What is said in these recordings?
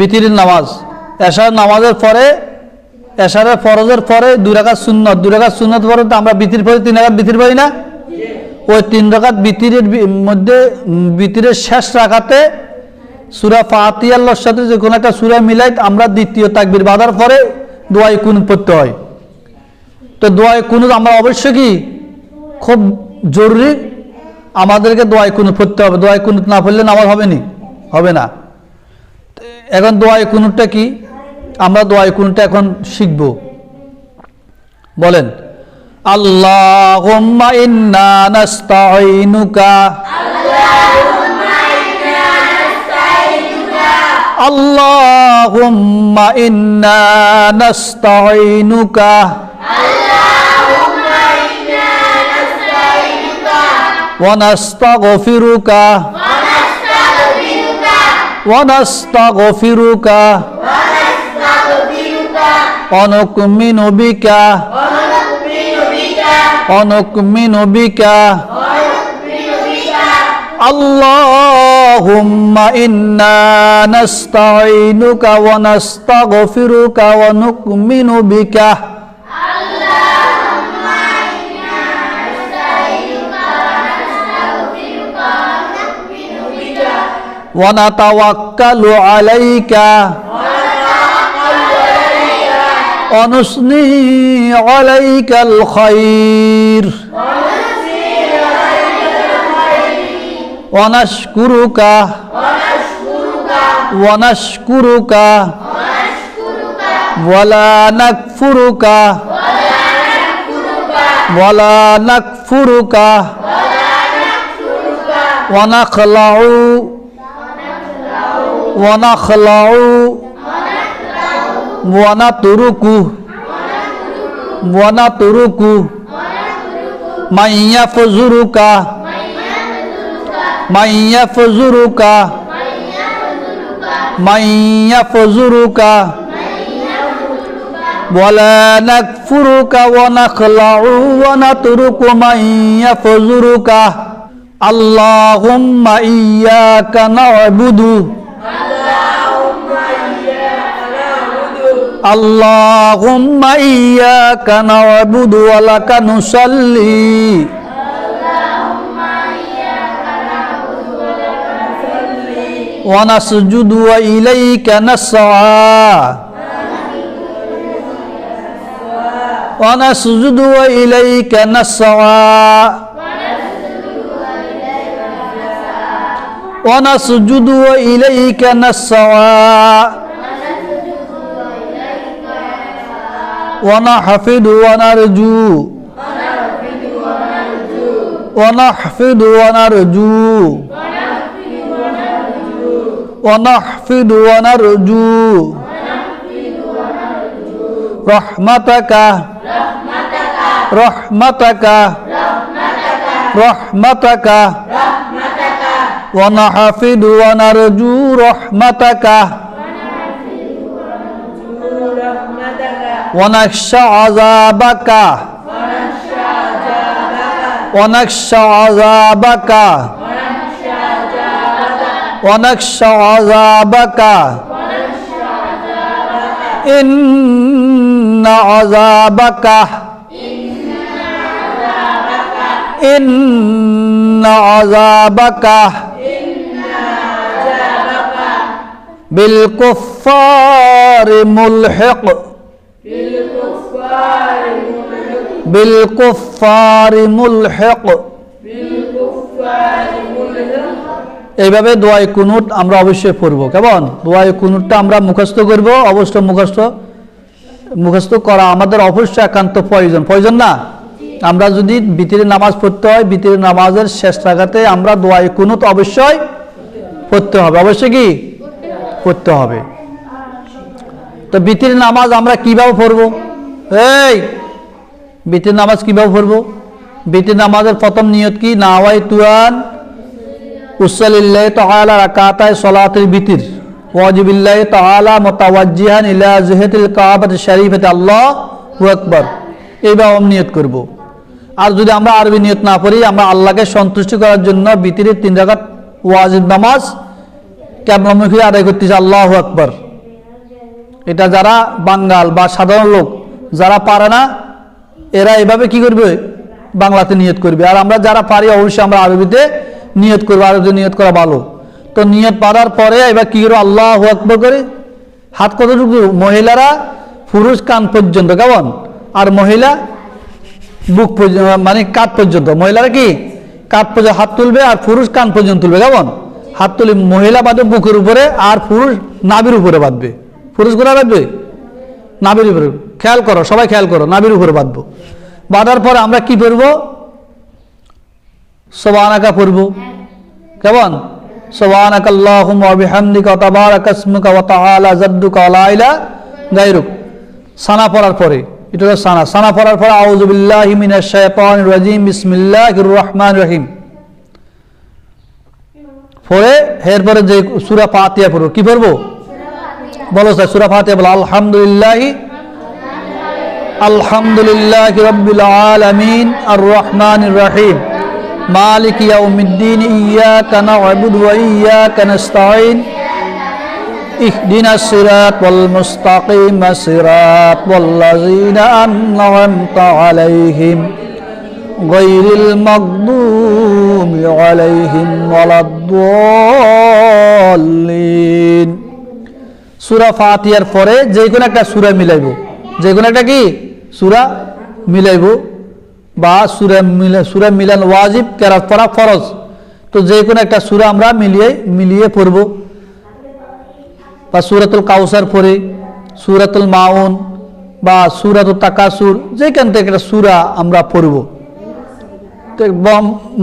বিতিরের নামাজ। এশার নামাজের পরে, এশারের ফরজের পরে দুই রাকাত সুন্নত। দুই রাকাত সুন্নত পরে তো আমরা বিতির পরে তিন রাকাত বিতির পাই না? ওই তিন রাকাত বিতিরের মধ্যে বিতিরের শেষ রাখাতে সুরা ফাতিয়াল্লার সাথে যে কোনো একটা সুরা মিলাই আমরা দ্বিতীয় তাকবির বাঁধার পরে দোয়াই কুন পড়তে হয়। তো দোয়াই কুনুত আমরা অবশ্যই কি খুব জরুরি আমাদেরকে দোয়াই কুনুত পড়তে হবে। দোয়াই কুনুত না পড়লে নামাজ হবে নি? হবে না। এখন দোয়া কুনুরটা কি? আমরা দোয়া কুনুরটা এখন শিখব। বলেন আল্লাহ ইন্না নাস্তাঈনুকা। আল্লাহুম্মা ونستغفرك ونؤمن بك ونؤمن بك اللهم إنا نستعينك ونستغفرك ونؤمن بك ونتوكل عليك. ونثني عليك الخير. ونشكرك. ونشكرك. ولا نكفرك. ولا نكفرك. ونخلع ونخلع ونترك ونترك من يفجرك من يفجرك من يفجرك ولا نكفرك ونخلع ونترك من يفجرك اللهم إياك نعبد اللهم إياك نعبد ولك نصلي ونسجد وإليك نسعى ونسجد وإليك نسعى ونسجد وإليك نسعى ونحفظ ونرجو ونحفظ ونرجو ونحفظ ونرجو رحمتك رحمتك رحمتك ونحفظ ونرجو رحمتك ونخشى عذابك. ونخشى عذابك. ونخشى عذابك. إن عذابك. إن عذابك. بالكفار ملحق. বিলকুফার মুলহেক। এইভাবে দোয়াই কুনুট আমরা অবশ্যই পড়ব। কেমন? দোয়াই কুনুটটা আমরা মুখস্থ করব, অবশ্য মুখস্থ মুখস্থ করা আমাদের অবশ্যই একান্ত প্রয়োজন। প্রয়োজন না? আমরা যদি বিতির নামাজ পড়তে হয়, বিতির নামাজের শেষ টাকাতে আমরা দোয়াই কুনুত অবশ্যই পড়তে হবে। অবশ্যই কি? পড়তে হবে। তো বিতির নামাজ আমরা কীভাবে পড়ব? এই বিতির নামাজ কীভাবে পড়ব? বিতির নামাজের প্রথম নিয়ত কি? নাওয়াই তুয়ান উসালিল্লাহ তাআলা রাকাতায় সলাতুল বিতির। ওয়াজিবিল্লাহ তাআলা মুতাওয়াজ্জিহান ইলা জিহাতিল কাবাত শরীফাতে। আল্লাহু আকবার। এইভাবে নিয়ত করব। আর যদি আমরা আরবি নিয়ত না পড়ি, আমরা আল্লাহকে সন্তুষ্ট করার জন্য বিতিরের তিন রাকাত ওয়াজিব নামাজ কেমনমুখী আদায় করতেছি আল্লাহু আকবার। এটা যারা বাঙ্গাল বা সাধারণ লোক যারা পারে না, এরা এভাবে কি করবে? বাংলাতে নিয়ত করবে। আর আমরা যারা পারি, অবশ্যই আমরা আরবিতে নিয়ত করব। আরবিতে নিয়ত করা ভালো। তো নিয়ত পারার পরে এবার কি করব? আল্লাহ আকবর করে হাত কতটুকু? মহিলারা পুরুষ কান পর্যন্ত, কেমন? আর মহিলা বুক পর্যন্ত মানে কাঠ পর্যন্ত। মহিলারা কি? কাঠ পর্যন্ত হাত তুলবে আর পুরুষ কান পর্যন্ত তুলবে, কেমন? হাত তুলি মহিলা বাঁধবে বুকের উপরে আর পুরুষ নাবির উপরে বাঁধবে। পুরুষ গোড়া বাঁধবে? নাবির উপরে। খেয়াল করো, সবাই খেয়াল করো নাবির উপরে বাঁধবো। বাঁধার পরে আমরা কি পরবো সবানাকা পরবো কেমন? সবানাকা আল্লাহুম্মা ওয়া বিহামদিকা ওয়া তাবারাকা ইসমুকা ওয়া তাআলা জাদ্দুকা সানা পড়ার পরে, এটা হলো সানা। সানা পড়ার পরে আউযু বিল্লাহি মিনাশ শাইতানির রাজিম, বিসমিল্লাহির রহমানির রহিম। পরে এরপরে যে সূরা ফাতিহা পড়ব, কি পড়ব? বলো স্যার সূরা ফাতিহা বলো, আলহামদুলিল্লাহ আলহামদুলিল্লাহ রাব্বিল আলামিন আর রহমানির রহিম মালিক ইয়াউমিদ্দিন ইয়াকা না'বুদু ওয়া ইয়াকা নাস্তাঈন اهدنا الصراط المستقيم صراط والذين أنعمت عليهم غير المغضوب عليهم ولا الضالين সুরা ফাতিহার পরে যে কোনো একটা সুরা মিলাইব যে কোনো একটা কি সুরা মিলাইব বা সুরা মিলা, সুরা মিলান ওয়াজিব কেরাত পড়া ফরজ। তো যে কোনো একটা সুরা আমরা মিলিয়ে মিলিয়ে পড়ব। বা সুরাতুল কাউসার পড়ে, সুরাতুল মাউন বা সুরাতুল তাকাসুর, যেখান থেকে একটা সুরা আমরা পড়ব। তো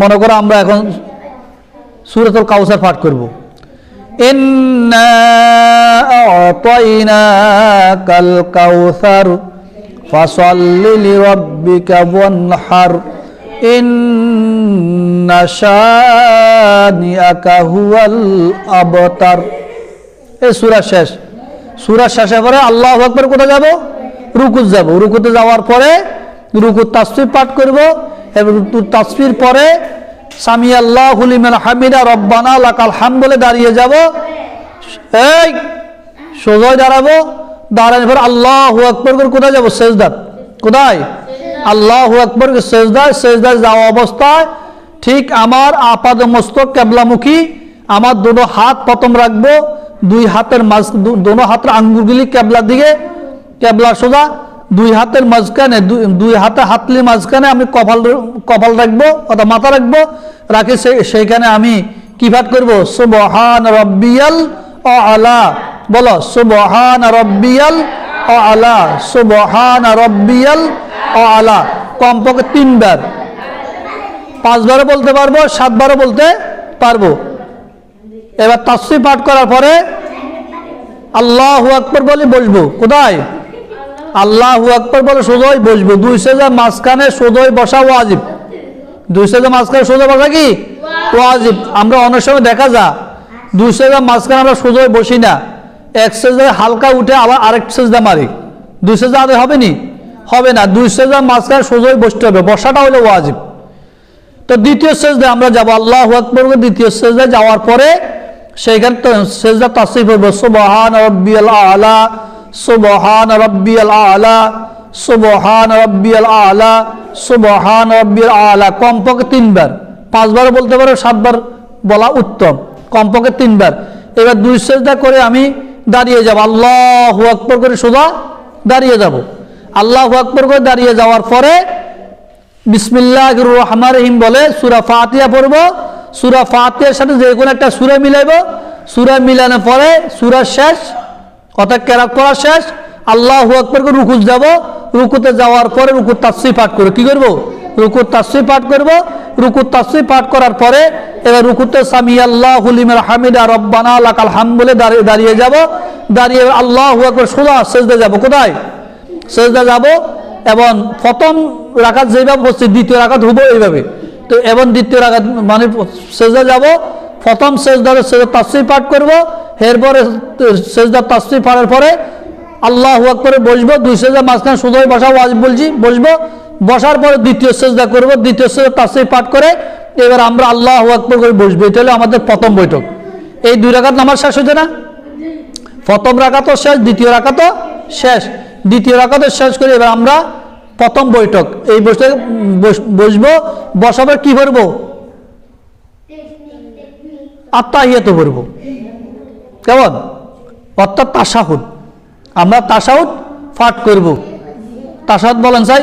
মনে করো আমরা এখন সুরাতুল কাউসার পাঠ করব। ইন্না আ'তাইনাকাল কাউসার ফাসাল্লি লিরাব্বিকা ওয়ানহার ইন্না শানিআকা হুয়াল আবতার এই সূরা শেষ। সূরা শেষে পরে আল্লাহু আকবার কোথায় যাব? রুকুত যাব। রুকুতে যাওয়ার পরে রুকুত তাসবিহ পাঠ করব এবং তাসবির পরে সামি আল্লাহ হুলিমান হামিদা রব্বানা লাকাল হাম বলে দাঁড়িয়ে যাব। এই, সোজায় দাঁড়াবো। দাঁড়ানোর পর আল্লাহ আকবর করে কোথায় যাব? সেজদাত কোথায়? আল্লাহ আকবর সেজদায়। সেজদায় যাওয়া অবস্থায় ঠিক আমার আপাদ মস্তক কেবলামুখী, আমার দুটো হাত প্রথম রাখব, দুই হাতের মাঝ, দু- দোনো হাতের আঙ্গুলগুলি কেবলার দিকে কেবলা সোজা, দুই হাতের মাঝখানে দুই- হাতে হাতলির মাঝখানে আমি কপাল কপাল রাখব, অর্থাৎ মাথা রাখব, রাখি সেইখানে আমি কি পাঠ করব? সুবহান রব্বিয়াল আলা। বলো, সুবহান রব্বিয়াল ও আলা, সুবহান রব্বিয়াল ও আলা। কমপক্ষে তিনবার। পাঁচবারও বলতে পারব, সাতবারও বলতে পারব। এবার তাসফি পাঠ করার পরে আল্লাহু আকবর বলে বসবো। কোথায়? আল্লাহু আকবর বলে সোজাই বসবো। দুই সেজা মাঝখানে সোজাই বসা ওয়াজিব। দুই সেজা মাঝখানে সোজা বসা কি? ওয়াজিব। আমরা অনেক সময় দেখা যা দুই সেজা মাঝখানে আমরা সোজাই বসি না। এক সেজায় হালকা উঠে আবার আরেক সেজদা মারি। দুই সেজা আদে হবে নি হবে না। দুই সেজা মাঝখানে সোজাই বসতে হবে। বসাটা হলো ওয়াজিব। তো দ্বিতীয় সেজদা আমরা যাব। আল্লাহ আকবর দ্বিতীয় সেজদা যাওয়ার পরে সেইখানে সেজদা তাসিফ হইব। সুবহান রব্বিয়াল আলা, সুবহান রব্বিয়াল আলা, সুবহান রব্বিয়াল আলা, সুবহান রব্বিয়াল আলা। কমপক্ষে তিনবার। পাঁচবার বলতে পারো, সাতবার বলা উত্তম। কমপক্ষে তিনবার। এবার দুই সেজদা করে আমি দাঁড়িয়ে যাব। আল্লাহ আকবর করে সোজা দাঁড়িয়ে যাব। আল্লাহ আকবর করে দাঁড়িয়ে যাওয়ার পরে বিসমিল্লাহ রহমান রহিম বলে সুরা ফাতিয়া পড়ব। সুরা ফাতিয়ার সাথে যে কোনো একটা সুরা মিলাইব। সুরা মিলানোর পরে সুরা শেষ অর্থাৎ কেরাত পড়া শেষ। আল্লাহ আকবর করে রুকুত যাব। রুকুতে যাওয়ার পরে রুকুর তাসি পাঠ করব। কি করব? রুকুর তাসি পাঠ করব। রুকুর তাসি পাঠ করার পরে এবার রুকুতে সামি আল্লাহ হুলিমের হামিদা রব্বানা লাকাল হাম বলে দাঁড়িয়ে দাঁড়িয়ে যাব। দাঁড়িয়ে আল্লাহ আকবর সোজা সেজদে যাব। কোথায়? সেজদা যাব এবং প্রথম রাখাত যেভাবে বসছে দ্বিতীয় রাখাত হব এইভাবে। তো এবং দ্বিতীয় রাখাত মানে সেজদা যাব। প্রথম সেজদার সেজদা তাসরি পাঠ করব। এরপরে সেজদা তাসরি পাঠের পরে আল্লাহ করে বসবো। দুই সেজদা মাঝখানে শুধুই বসা ওয়াজ বলছি, বসবো। বসার পরে দ্বিতীয় সেজদা করব, দ্বিতীয় সেজদা তাসরি পাঠ করে এবার আমরা আল্লাহ আকবর করে বসবো। এটা হলো আমাদের প্রথম বৈঠক। এই দুই রাখাত নামাজ শেষ হয়েছে না? প্রথম রাখাতো শেষ, দ্বিতীয় রাখাতো শেষ। দ্বিতীয় রাখাতো শেষ করে এবার আমরা প্রথম বৈঠক। এই বসে বসবো, বসাবার কি করব আত্মাহিয়াত করব কেমন? অর্থাৎ তাসাহুদ আমরা তাসাহুদ পাঠ করব। তাসাহুদ বলেন চাই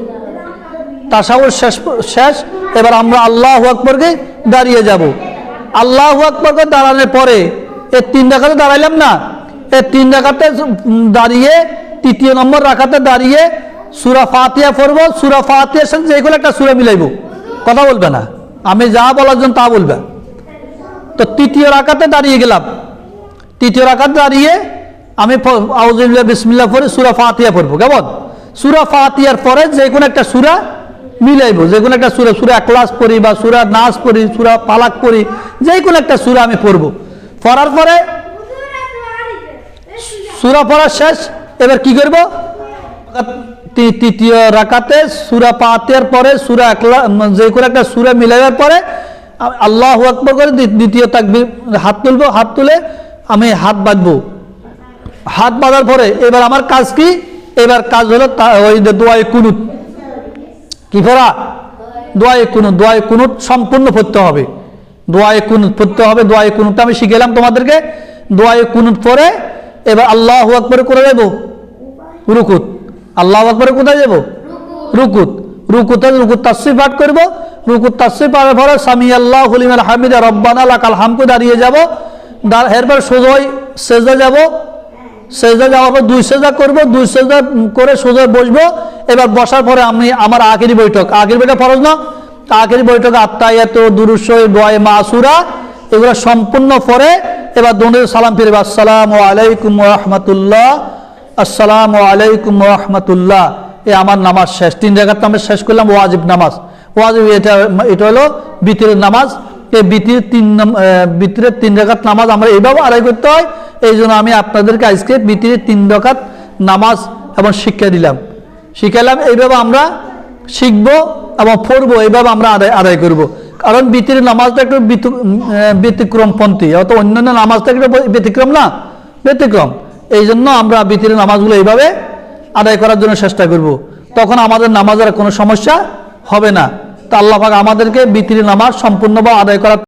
তাসাউর শেষ শেষ। এবার আমরা আল্লাহ আকবরকে দাঁড়িয়ে যাব। আল্লাহ আকবরকে দাঁড়ানোর পরে এর তিন রাখাতে দাঁড়াইলাম না? এর তিন রাখাতে দাঁড়িয়ে তৃতীয় নম্বর রাখাতে দাঁড়িয়ে সুরা ফাতিয়া পড়ব। সুরা ফাতিয়ার সাথে যে কোনো একটা সুরা মিলাইব। কথা বলবে না? আমি যা বলার জন্য তা বলবে। তো তৃতীয় রাখাতে দাঁড়িয়ে গেলাম। তৃতীয় রাখাতে দাঁড়িয়ে আমি আউজুল্লাহ বিসমিল্লাহ পরে সুরা ফাতিয়া পড়ব। কেমন? সুরা ফাতিয়ার পরে যে কোনো একটা সুরা মিলাইব। যে কোনো একটা সুরা সুরা ক্লাস পড়ি বা সুরা নাচ পড়ি, সুরা পালাক পড়ি, যে কোনো একটা সুরা আমি পড়ব। পড়ার পরে সুরা পড়া শেষ, এবার কি করব? তৃতীয় রাকাতে সুরা পাতের পরে, সুরা যে কোনো একটা সুরা মিলাইবার পরে আল্লাহ আকবর করে দ্বিতীয় তাকবির, হাত তুলবো, হাত তুলে আমি হাত বাঁধবো। হাত বাঁধার পরে, এবার আমার কাজ কি? এবার কাজ হলো ওই দোয়াই কুনুত। কি ফেরা দোয়াই কুনুত দোয়াই কুনুত সম্পূর্ণ পড়তে হবে। দোয়াই কুনুত পড়তে হবে দোয়াই কুনুতটা আমি শিখেলাম তোমাদেরকে। দোয়াই কুনুত পরে এবার আল্লাহ আকবর করে দেবো রুকুত। আল্লাহ আকবরে কোথায় যাব? রুকুত। রুকুতে রুকুত তাসিফ পাঠ করব। রুকুত তাসিফ পাঠের পরে সামি আল্লাহ হলিমাল হামিদা, রব্বানা লাকাল হামকু দাঁড়িয়ে যাব। এরপর সোজয় সেজা যাব। সেজা যাওয়ার পর দুই সেজা করব, দুই সেজা করে সোজা বসবো। এবার বসার পরে আমি আমার আখেরি বৈঠক। আখেরি বৈঠক ফরজ না? আখেরি বৈঠক আত্মায়াত দুরুসই দোয়াই মাসুরা, এগুলো সম্পূর্ণ পরে এবার দোনের সালাম ফিরবে আসসালামু আলাইকুম রহমতুল্লাহ। আসসালামু আলাইকুম রহমতুল্লাহ। এ আমার নামাজ শেষ। তিন জায়গার নামাজ শেষ করলাম, ওয়াজিব নামাজ। ওয়াজিব এটা এটা হলো বিতিরের নামাজ। এই বিতির তিন বিতিরের তিন রাকাত নামাজ আমরা এইভাবে আদায় করতে হয় এই জন্য আমি আপনাদেরকে আজকে বিতিরের তিন রাকাত নামাজ এবং শিক্ষা দিলাম। শিখালাম এইভাবে আমরা শিখব এবং পড়ব, এইভাবে আমরা আদায় আদায় করব। কারণ বিতিরের নামাজটা একটু ব্যতিক্রমপন্থী। অত অন্যান্য নামাজটা একটু ব্যতিক্রম না, ব্যতিক্রম। এই জন্য আমরা বিতিরের নামাজগুলো এইভাবে আদায় করার জন্য চেষ্টা করব। তখন আমাদের নামাজের কোনো সমস্যা হবে না। তা আল্লাহাক আমাদেরকে বিতিরের নামাজ সম্পূর্ণভাবে আদায় করার